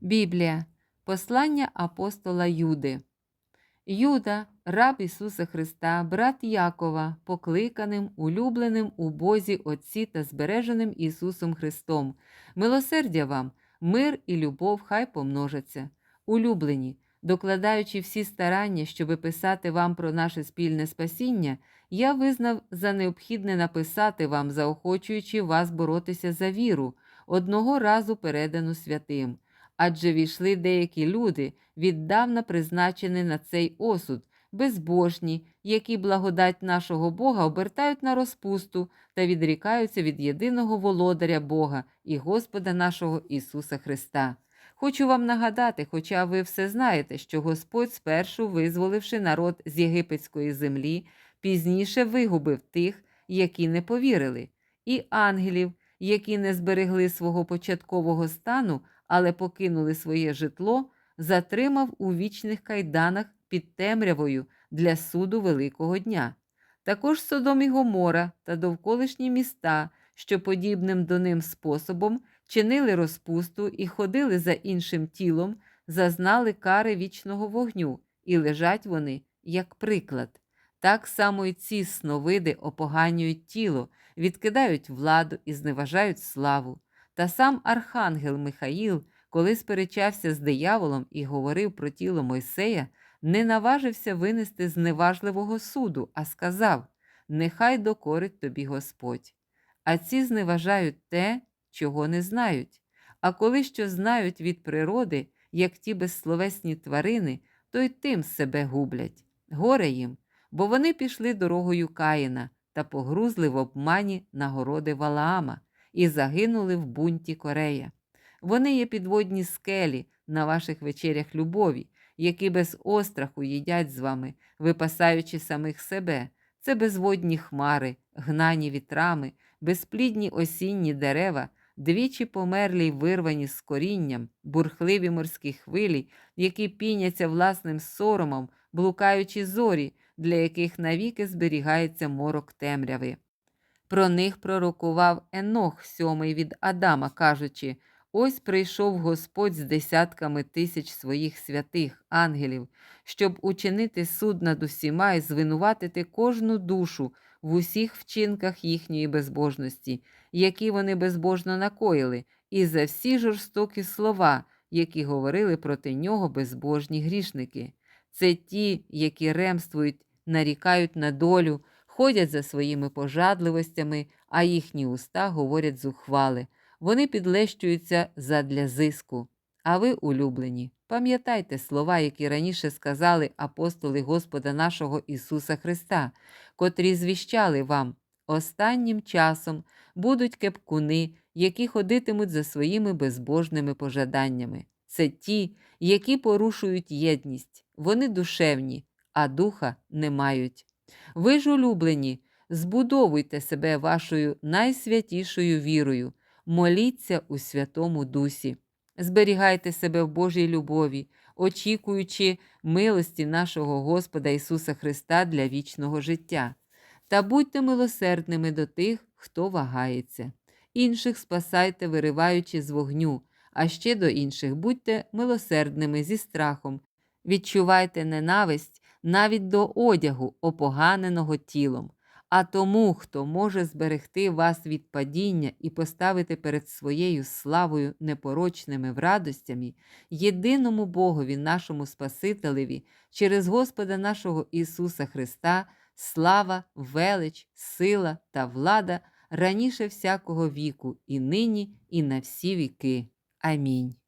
Біблія, послання апостола Юди. Юда, раб Ісуса Христа, брат Якова, покликаним, улюбленим у Бозі Отці та збереженим Ісусом Христом. Милосердя вам, мир і любов хай помножаться. Улюблені, докладаючи всі старання, щоби писати вам про наше спільне спасіння, я визнав за необхідне написати вам, заохочуючи вас боротися за віру, одного разу передану святим адже війшли деякі люди, віддавна призначені на цей осуд, безбожні, які благодать нашого Бога обертають на розпусту та відрікаються від єдиного володаря Бога і Господа нашого Ісуса Христа. Хочу вам нагадати, хоча ви все знаєте, що Господь, спершу визволивши народ з єгипетської землі, пізніше вигубив тих, які не повірили, і ангелів, які не зберегли свого початкового стану, але покинули своє житло, затримав у вічних кайданах під темрявою для суду Великого дня. Також Содом і Гомора та довколишні міста, що подібним до ним способом чинили розпусту і ходили за іншим тілом, зазнали кари вічного вогню, і лежать вони як приклад. Так само й ці сновиди опоганюють тіло, відкидають владу і зневажають славу. Та сам архангел Михаїл, коли сперечався з дияволом і говорив про тіло Мойсея, не наважився винести зневажливого суду, а сказав: Нехай докорить тобі Господь. А ці зневажають те, чого не знають. А коли що знають від природи, як ті безсловесні тварини, то й тим себе гублять. Горе їм, бо вони пішли дорогою Каїна та погрузли в обмані нагороди Валаама і загинули в бунті Корея. Вони є підводні скелі на ваших вечерях любові, які без остраху їдять з вами, випасаючи самих себе. Це безводні хмари, гнані вітрами, безплідні осінні дерева, двічі померлі й вирвані з корінням, бурхливі морські хвилі, які піняться власним соромом, блукаючи зорі, для яких навіки зберігається морок темряви. Про них пророкував Енох, сьомий від Адама, кажучи: ось прийшов Господь з десятками тисяч своїх святих ангелів, щоб учинити суд над усіма і звинуватити кожну душу в усіх вчинках їхньої безбожності, які вони безбожно накоїли, і за всі жорстокі слова, які говорили проти нього безбожні грішники. Це ті, які ремствують, нарікають на долю ходять за своїми пожадливостями, а їхні уста говорять зухвали. Вони підлещуються задля зиску. А ви, улюблені, пам'ятайте слова, які раніше сказали апостоли Господа нашого Ісуса Христа, котрі звіщали вам, останнім часом будуть кепкуни, які ходитимуть за своїми безбожними пожаданнями. Це ті, які порушують єдність, вони душевні, а духа не мають. Ви ж, улюблені, збудовуйте себе вашою найсвятішою вірою, моліться у Святому Дусі, зберігайте себе в Божій любові, очікуючи милості нашого Господа Ісуса Христа для вічного життя. Та будьте милосердними до тих, хто вагається, інших спасайте, вириваючи з вогню, а ще до інших будьте милосердними зі страхом, відчувайте ненависть навіть до одягу, опоганеного тілом. А тому, хто може зберегти вас від падіння і поставити перед своєю славою непорочними в радостями, єдиному Богові, нашому Спасителеві, через Господа нашого Ісуса Христа, слава, велич, сила та влада раніше всякого віку, і нині, і на всі віки. Амінь.